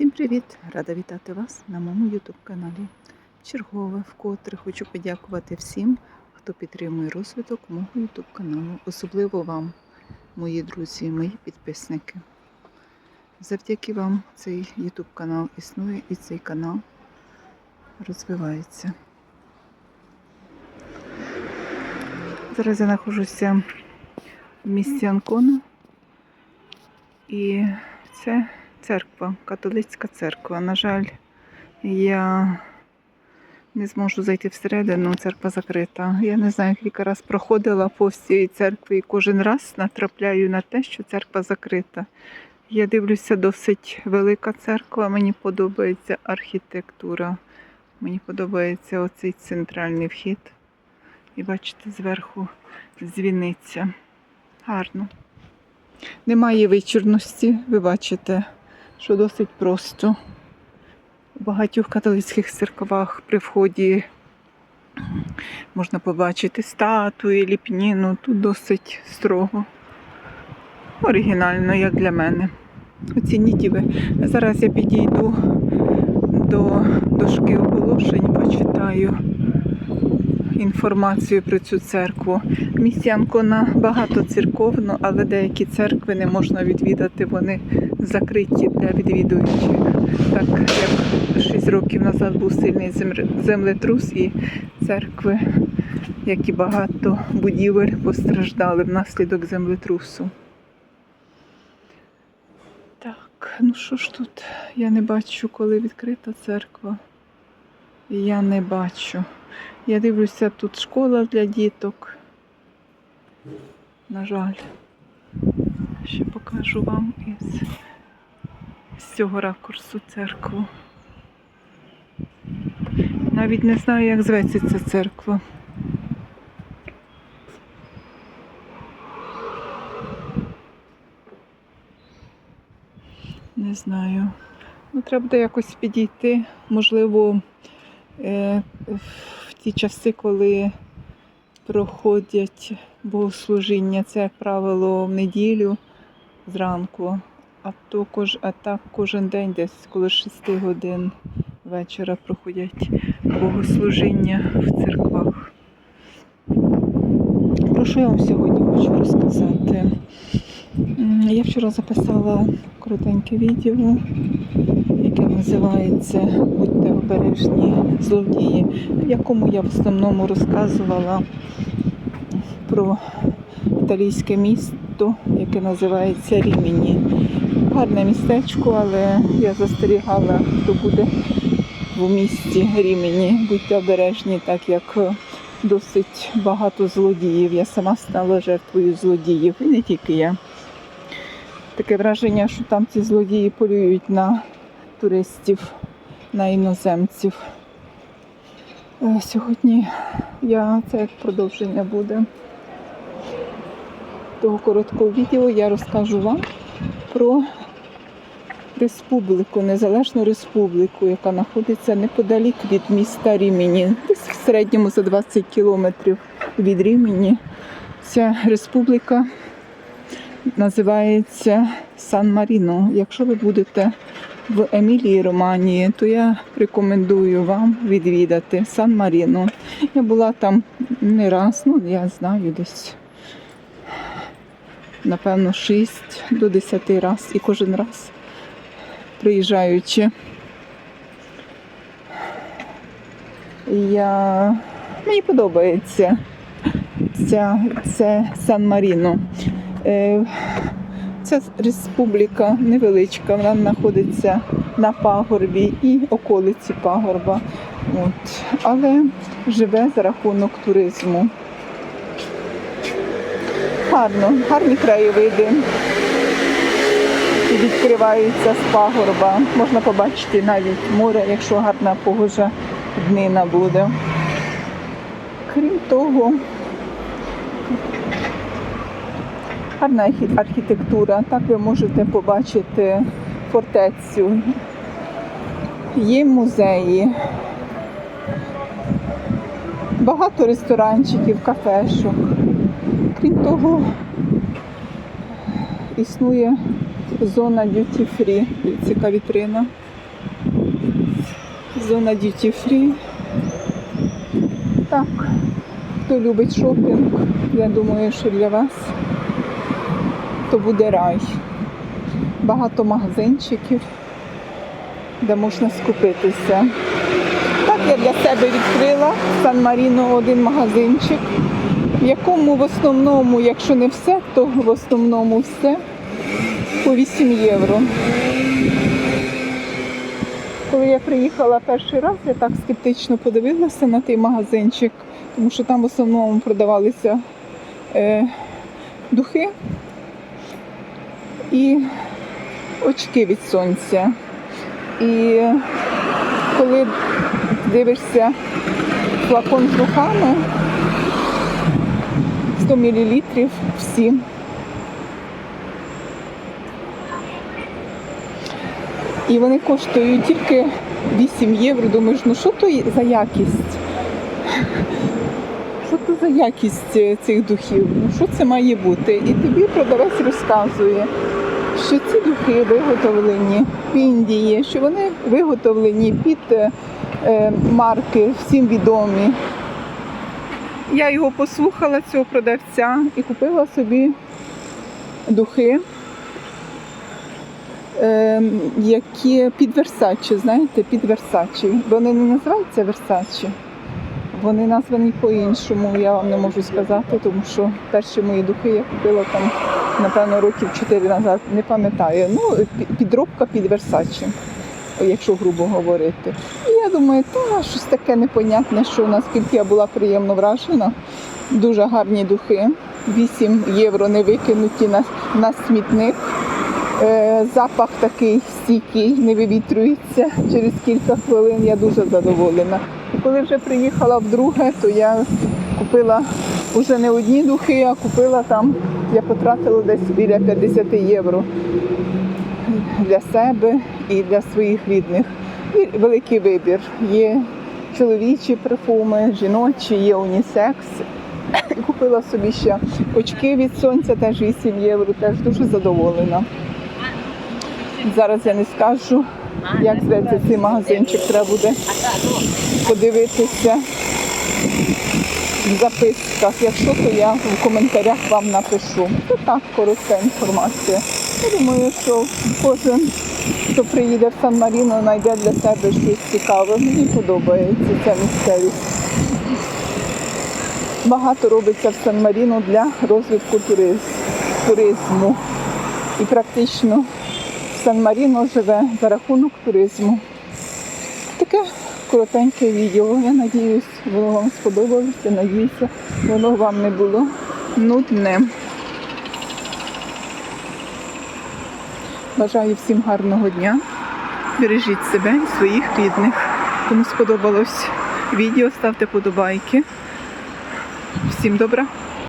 Всім привіт! Рада вітати вас на моєму YouTube каналі. Чергове, вкотре хочу подякувати всім, хто підтримує розвиток мого YouTube каналу, особливо вам, мої друзі, мої підписники. Завдяки вам цей YouTube канал існує і цей канал розвивається. Зараз я знаходжуся в місті Анкона і це церква, католицька церква. На жаль, я не зможу зайти всередину, церква закрита. Я не знаю, кілька раз проходила повз цієї церкви і кожен раз натрапляю на те, що церква закрита. Я дивлюся, досить велика церква, мені подобається архітектура, мені подобається оцей центральний вхід. І бачите, зверху дзвіниця. Гарно. Немає вечірності, ви бачите, що досить просто. У багатьох католицьких церквах при вході можна побачити статуї, ліпніну. Тут досить строго. Оригінально, як для мене. Оцініть і ви. Зараз я підійду до дошки оголошень, почитаю інформацію про цю церкву. В місті багато церковно, але деякі церкви не можна відвідати, вони закриті для відвідувачів. Так як 6 років назад був сильний землетрус і церкви, як і багато будівель, постраждали внаслідок землетрусу. Так, ну що ж тут? Я не бачу, коли відкрита церква. Я не бачу. Я дивлюся, тут школа для діток. На жаль. Ще покажу вам із, з цього ракурсу церкву. Навіть не знаю, як зветься ця церква. Не знаю. Ну, треба буде якось підійти. Можливо, е, в ті часи, коли проходять богослужіння, це як правило в неділю зранку, а то кож, а так кожен день десь коло 6 годин вечора проходять богослужіння в церквах. Про що я вам сьогодні хочу розказати? Я вчора записала коротеньке відео, яке називається Будьте обережні злодії, в якому я в основному розказувала про італійське місто, яке називається Рімені. Гарне містечко, але я застерігала, хто буде в місті Рімені. Будьте обережні, так як досить багато злодіїв. Я сама стала жертвою злодіїв, і не тільки я. Таке враження, що там ці злодії полюють на туристів, на іноземців. Е, Сьогодні я це як продовження буде того короткого відео. Я розкажу вам про республіку, незалежну республіку, яка знаходиться неподалік від міста Рімені, десь в середньому за 20 кілометрів від Рімені. Ця республіка називається Сан Маріно. Якщо ви будете в Емілії Романії, то я рекомендую вам відвідати Сан Маріно. Я була там не раз, ну я знаю десь. Напевно, 6 до 10 раз і кожен раз приїжджаючи. Я... Мені подобається ця, це Сан Маріно. Е, Ця республіка невеличка, вона знаходиться на пагорбі і околиці пагорба. От. Але живе за рахунок туризму. Гарно, гарні краєвиди відкриваються з пагорба. Можна побачити навіть море, якщо гарна погожа днина буде. Крім того, гарна архітектура. Так ви можете побачити фортецю. Є музеї, багато ресторанчиків, кафешок. Крім того, існує зона duty free. Яка вітрина. Зона Duty Free. Так, хто любить шопінг, я думаю, що для вас то буде рай. Багато магазинчиків, де можна скупитися. Так я для себе відкрила Сан Маріно один магазинчик, в якому в основному, якщо не все, то в основному все по 8 євро. Коли я приїхала перший раз, я так скептично подивилася на той магазинчик, тому що там в основному продавалися е, духи і очки від сонця. І коли дивишся флакон з духами, 100 мл всі. І вони коштують тільки 8 євро. Думаєш, ну що то за якість? Що це за якість е, цих духів? Ну що це має бути? І тобі продавець розказує, що ці духи виготовлені в Індії, що вони виготовлені під е, е, марки всім відомі. Я його послухала, цього продавця, і купила собі духи, які під Версачі, знаєте, під Версачі. Вони не називаються Версачі. Вони названі по-іншому, я вам не можу сказати, тому що перші мої духи я купила там, напевно, років 4 назад, не пам'ятаю. Ну, підробка під Версачі, якщо грубо говорити. І я думаю, та щось таке непонятне, що наскільки я була приємно вражена. Дуже гарні духи. 8 євро не викинуті на, на смітник. Е, запах такий стійкий, не вивітрюється через кілька хвилин. Я дуже задоволена. І коли вже приїхала вдруге, то я купила вже не одні духи, а купила там, я потратила десь біля 50 євро для себе і для своїх рідних. Великий вибір. Є чоловічі парфуми, жіночі, є унісекс. Купила собі ще очки від сонця, теж 8 євро, теж дуже задоволена. Зараз я не скажу, як зветься цей магазинчик, треба буде подивитися в записках. Якщо, то я в коментарях вам напишу. Це так, коротка інформація. Я думаю, що кожен, хто приїде в Сан Маріно, знайде для себе щось цікаве. Мені подобається ця місцевість. Багато робиться в Сан Маріно для розвитку туризму. І практично Сан Маріно живе за рахунок туризму. Таке коротеньке відео. Я надіюсь, воно вам сподобалося. Надіюся, воно вам не було нудне. Бажаю всім гарного дня. Бережіть себе і своїх рідних. Кому сподобалось відео, ставте подобайки. Всім добра!